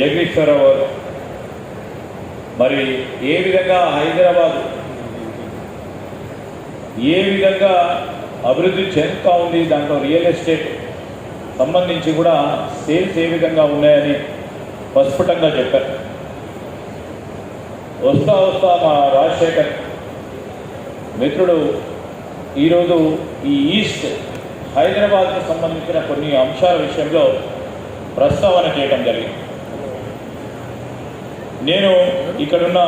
జగదీశ్వరరావు గారు మరి ఏ విధంగా హైదరాబాద్? ఏ విధంగా అభివృద్ధి చెందుతూ ఉంది దాంట్లో రియల్ ఎస్టేట్ సంబంధించి కూడా సేల్స్ ఏ విధంగా ఉన్నాయని ప్రస్ఫుటంగా చెప్పారు. వస్తా వస్తా మా రాజశేఖర్ మిత్రుడు ఈరోజు ఈ ఈస్ట్ హైదరాబాద్కు సంబంధించిన కొన్ని అంశాల విషయంలో ప్రస్తావన చేయడం జరిగింది. నేను ఇక్కడున్న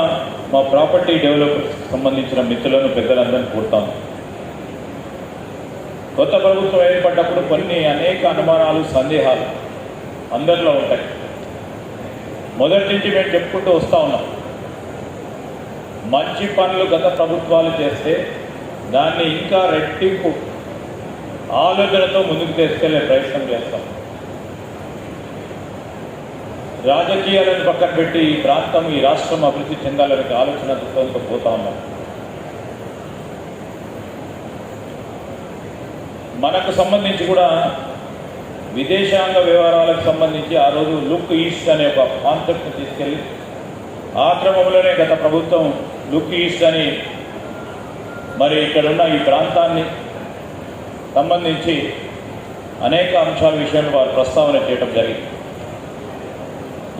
మా ప్రాపర్టీ డెవలప్ సంబంధించిన మిత్రులను పెద్దలందరినీ కోరుతాను. కొత్త ప్రభుత్వం ఏర్పడ్డప్పుడు కొన్ని అనేక అనుమానాలు సందేహాలు అందరిలో ఉంటాయి. మొదటి నుంచి మేము చెప్పుకుంటూ వస్తూ ఉన్నాం. మంచి పనులు గత ప్రభుత్వాలు చేస్తే దాన్ని ఇంకా రెట్టింపు ఆలోచనతో ముందుకు తీసుకెళ్ళే ప్రయత్నం చేస్తాం. రాజకీయాలను పక్కన పెట్టి ఈ ప్రాంతం ఈ రాష్ట్రం అభివృద్ధి చెందాలనే ఆలోచన దృక్పథంతో పోతా ఉన్నాం. మనకు సంబంధించి కూడా విదేశాంగ వ్యవహారాలకు సంబంధించి ఆ రోజు లుక్ ఈస్ట్ అనే ఒక కాన్సెప్ట్ తీసుకెళ్ళి ఆ క్రమంలోనే గత ప్రభుత్వం లుక్ ఈస్ట్ అని మరి ఇక్కడున్న ఈ ప్రాంతాన్ని సంబంధించి అనేక అంశాల విషయంలో వారు ప్రస్తావన చేయడం జరిగింది.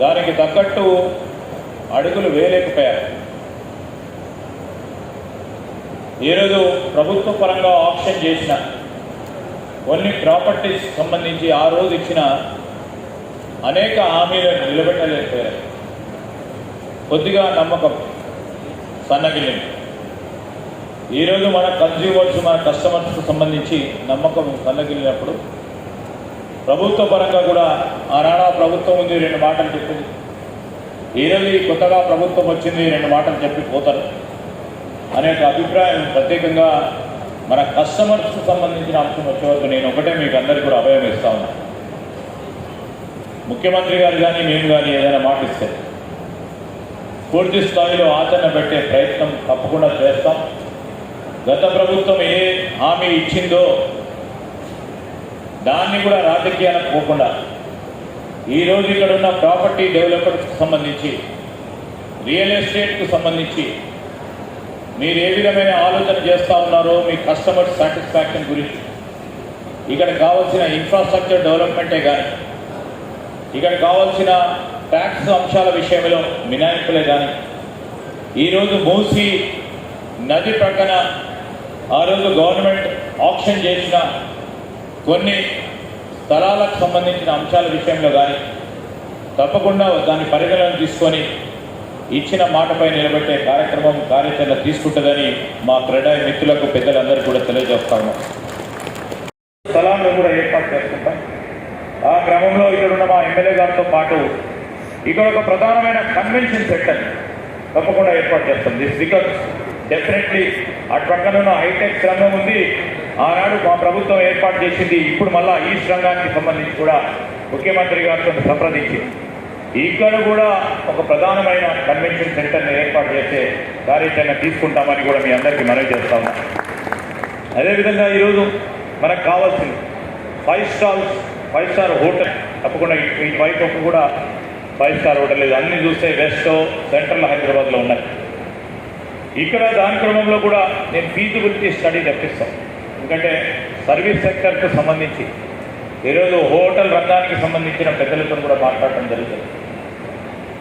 దానికి తగ్గట్టు అడుగులు వేయలేకపోయారు. ఈరోజు ప్రభుత్వ పరంగా ఆప్షన్ చేసిన కొన్ని ప్రాపర్టీస్ సంబంధించి ఆ రోజు ఇచ్చిన అనేక హామీలను నిలబెట్టలేకపోయారు. కొద్దిగా నమ్మకం సన్నగిలింది ఈరోజు మన కన్జ్యూమర్స్ మన కస్టమర్స్కి సంబంధించి నమ్మకం సన్నగిలినప్పుడు ప్రభుత్వ పరంగా కూడా ఆనాడు ప్రభుత్వం ఉంది రెండు మాటలు చెప్పింది ఈరోజు కొత్తగా ప్రభుత్వం వచ్చింది రెండు మాటలు చెప్పి పోతారు. అనే అభిప్రాయం ప్రత్యేకంగా మన కస్టమర్స్కి సంబంధించిన అంశం వచ్చే వరకు నేను ఒకటే మీకు అందరికీ కూడా అభయం ఇస్తా ఉన్నాను ముఖ్యమంత్రి గారు కానీ మేము కానీ ఏదైనా మాట ఇస్తే పూర్తి స్థాయిలో ఆచరణ పెట్టే ప్రయత్నం తప్పకుండా చేస్తాం. గత ప్రభుత్వం ఏ హామీ ఇచ్చిందో దాన్ని కూడా రాజకీయాలకు పోకుండా ఈరోజు ఇక్కడ ఉన్న ప్రాపర్టీ డెవలపర్స్కి సంబంధించి రియల్ ఎస్టేట్కు సంబంధించి మీరు ఏ విధమైన ఆలోచన చేస్తూ ఉన్నారో మీ కస్టమర్ సాటిస్ఫాక్షన్ గురించి ఇక్కడ కావాల్సిన ఇన్ఫ్రాస్ట్రక్చర్ డెవలప్మెంటే కానీ ఇక్కడ కావాల్సిన ట్యాక్స్ అంశాల విషయంలో మినాయింపులే కానీ ఈరోజు మూసి నది ప్రక్కన ఆ రోజు గవర్నమెంట్ ఆప్షన్ చేసిన కొన్ని స్థలాలకు సంబంధించిన అంశాల విషయంలో కానీ తప్పకుండా దాన్ని పరిగణన తీసుకొని ఇచ్చిన మాటపై నిలబెట్టే కార్యక్రమం కార్యాచరణ తీసుకుంటుందని మా క్రీడా మిత్రులకు పెద్దలందరూ కూడా తెలియజేస్తాము స్థలాలను కూడా ఏర్పాటు చేసుకుంటాం. ఆ క్రమంలో ఇక్కడున్న మా ఎమ్మెల్యే గారితో పాటు ఇక్కడ ఒక ప్రధానమైన కన్వెన్షన్ సెంటర్ తప్పకుండా ఏర్పాటు చేస్తాం. దిస్ బికాస్ డెఫినెట్లీ అటు పక్కన ఉన్న హైటెక్ రంగం ఉంది. ఆనాడు మా ప్రభుత్వం ఏర్పాటు చేసింది ఇప్పుడు మళ్ళా ఈస్ట్ రంగానికి సంబంధించి కూడా ముఖ్యమంత్రి గారితో సంప్రదించి ఇక్కడ కూడా ఒక ప్రధానమైన కన్వెన్షన్ సెంటర్ని ఏర్పాటు చేసే కార్యాచరణ తీసుకుంటామని కూడా మీ అందరికీ మనవి చేస్తాము అదేవిధంగా ఈరోజు మనకు కావాల్సింది five stars five star hotel. తప్పకుండా ఈ- ఫైవ్ బయట కూడా ఫైవ్ స్టార్ హోటల్ లేదు. అన్ని చూస్తే వెస్ట్ సెంట్రల్ హైదరాబాద్లో ఉన్నాయి. ఇక్కడ దాని క్రమంలో కూడా నేను ఫీజిబిలిటీ స్టడీ తెప్పిస్తాను ఎందుకంటే సర్వీస్ సెక్టర్కు సంబంధించి ఈరోజు హోటల్ రంగానికి సంబంధించిన పెద్దలతో కూడా మాట్లాడటం జరుగుతుంది.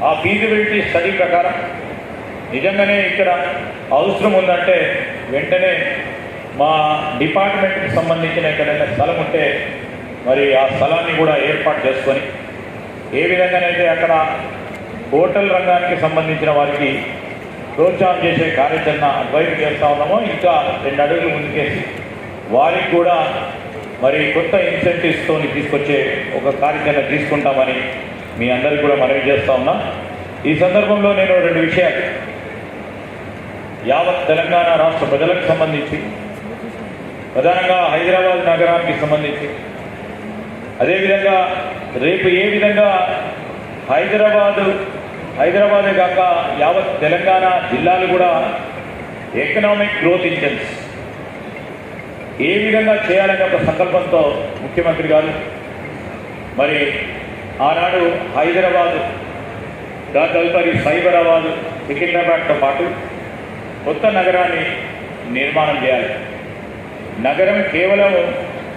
ఆ ఫీజిబిలిటీ స్టడీ ప్రకారం నిజంగానే ఇక్కడ అవసరం ఉందంటే వెంటనే మా డిపార్ట్మెంట్కి సంబంధించిన ఎక్కడైనా స్థలం ఉంటే మరి ఆ స్థలాన్ని కూడా ఏర్పాటు చేసుకొని ఏ విధంగానైతే అక్కడ హోటల్ రంగానికి సంబంధించిన వారికి ప్రోత్సాహం చేసే కార్యాచరణ అడ్వైజ్ చేస్తూ ఉన్నామో ఇంకా రెండు అడుగులు ముందుకేసి వారికి కూడా మరి కొత్త ఇన్సెంటివ్స్తో తీసుకొచ్చే ఒక కార్యక్రమం తీసుకుంటామని మీ అందరికీ కూడా మనవి చేస్తూ ఉన్నా. ఈ సందర్భంలో నేను రెండు విషయాలు. యావత్ తెలంగాణ రాష్ట్ర ప్రజలకు సంబంధించి ప్రధానంగా హైదరాబాద్ నగరానికి సంబంధించి. అదేవిధంగా రేపు ఏ విధంగా హైదరాబాదు హైదరాబాదే కాక యావత్ తెలంగాణ జిల్లాలు కూడా ఎకనామిక్ గ్రోత్ ఇంజన్స్ ఏ విధంగా చేయాలనే ఒక సంకల్పంతో ముఖ్యమంత్రి గారు మరి ఆనాడు హైదరాబాదు దాని తదుపరి సైబరాబాదు సికింద్రాబాద్తో పాటు కొత్త నగరాన్ని నిర్మాణం చేయాలి. నగరం కేవలం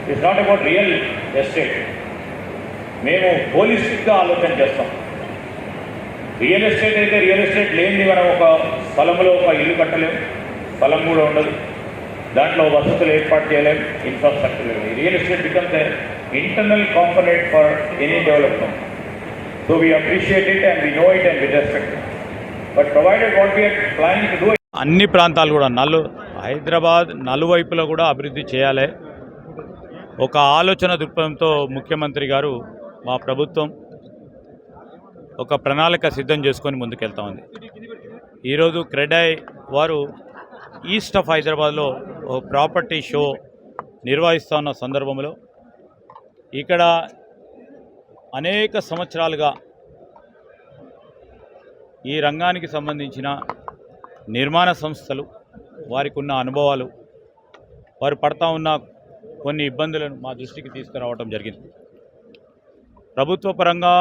it's not about real estate మేము హోలిస్టిక్గా ఆలోచన చేస్తాం. రియల్ ఎస్టేట్ అయితే రియల్ ఎస్టేట్ లేనిది మనం ఒక స్థలంలో ఒక ఇల్లు కట్టలేము స్థలం కూడా ఉండదు. దాంట్లో వసతులు ఏర్పాటు చేయలేం ఇన్ఫ్రాస్ట్రక్చర్ లేదు. Real estate becomes internal component for any development so we appreciate it and we know it and we respect but provided what we are planning to do అన్ని ప్రాంతాలు కూడా నలు హైదరాబాద్ నలువైపులో కూడా అభివృద్ధి చేయాలి. ఒక ఆలోచన దృక్పథంతో ముఖ్యమంత్రి గారు మా ప్రభుత్వం ఒక ప్రణాళిక సిద్ధం చేసుకొని ముందుకెళ్తా ఉంది. ఈరోజు క్రెడై వారు ఈస్ట్ ఆఫ్ హైదరాబాద్లో ఓ ప్రాపర్టీ షో నిర్వహిస్తున్న సందర్భంలో ఇక్కడ అనేక సంవత్సరాలుగా ఈ రంగానికి సంబంధించిన నిర్మాణ సంస్థలు వారికి ఉన్న అనుభవాలు వారు పడతా ఉన్న కొన్ని ఇబ్బందులను మా దృష్టికి తీసుకురావడం జరిగింది. ప్రభుత్వ పరంగా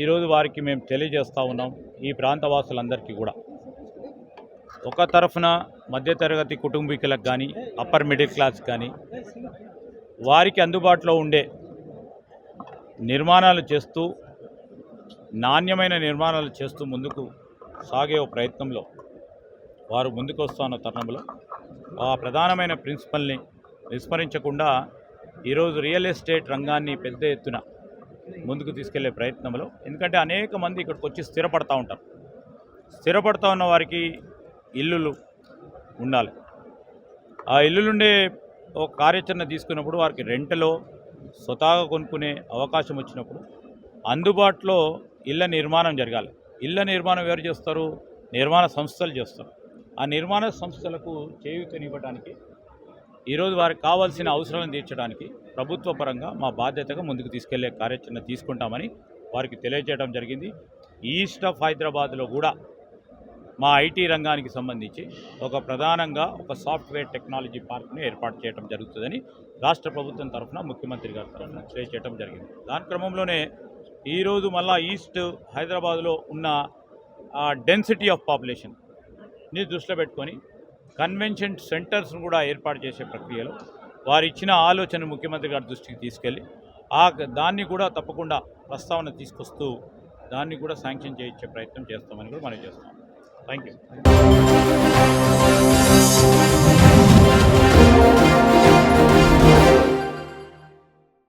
ఈరోజు వారికి మేము తెలియజేస్తూ ఉన్నాం ఈ ప్రాంత వాసులందరికీ కూడా. ఒక తరఫున మధ్యతరగతి కుటుంబీకులకు కానీ అప్పర్ మిడిల్ క్లాస్ కానీ వారికి అందుబాటులో ఉండే నిర్మాణాలు చేస్తూ నాణ్యమైన నిర్మాణాలు చేస్తూ ముందుకు సాగే ఓ ప్రయత్నంలో వారు ముందుకు వస్తున్న తరుణంలో ఆ ప్రధానమైన ప్రిన్సిపల్ని విస్మరించకుండా ఈరోజు రియల్ ఎస్టేట్ రంగాన్ని పెద్ద ఎత్తున ముందుకు తీసుకెళ్ళే ప్రయత్నంలో ఎందుకంటే అనేక మంది ఇక్కడికి వచ్చి స్థిరపడతా ఉంటారు. స్థిరపడతా ఉన్న వారికి ఇల్లులు ఉండాలి. ఆ ఇల్లులుండే ఒక కార్యాచరణ తీసుకున్నప్పుడు వారికి రెంటలో స్వతహాగా కొనుక్కునే అవకాశం వచ్చినప్పుడు అందుబాటులో ఇళ్ళ నిర్మాణం జరగాలి. ఇళ్ళ నిర్మాణం ఎవరు చేస్తారు? నిర్మాణ సంస్థలు చేస్తారు. ఆ నిర్మాణ సంస్థలకు చేయూతనివ్వడానికి ఈరోజు వారికి కావాల్సిన అవసరాలను తీర్చడానికి ప్రభుత్వ పరంగా మా బాధ్యతగా ముందుకు తీసుకెళ్ళే కార్యాచరణ తీసుకుంటామని వారికి తెలియజేయడం జరిగింది. ఈస్ట్ ఆఫ్ హైదరాబాద్లో కూడా మా ఐటీ రంగానికి సంబంధించి ఒక ప్రధానంగా ఒక సాఫ్ట్వేర్ టెక్నాలజీ పార్క్ను ఏర్పాటు చేయడం జరుగుతుందని రాష్ట్ర ప్రభుత్వం తరఫున ముఖ్యమంత్రి గారి తరఫున చేయటం జరిగింది. దాని క్రమంలోనే ఈరోజు మళ్ళా ఈస్ట్ హైదరాబాద్లో ఉన్న డెన్సిటీ ఆఫ్ పాపులేషన్ని దృష్టిలో పెట్టుకొని కన్వెన్షన్ సెంటర్స్ను కూడా ఏర్పాటు చేసే ప్రక్రియలో వారు ఇచ్చిన ఆలోచన ముఖ్యమంత్రి గారి దృష్టికి తీసుకెళ్ళి ఆ దాన్ని కూడా తప్పకుండా ప్రస్తావన తీసుకొస్తూ దాన్ని కూడా శాంక్షన్ చేయించే ప్రయత్నం చేస్తామని కూడా మనం చేస్తాం. Thank you.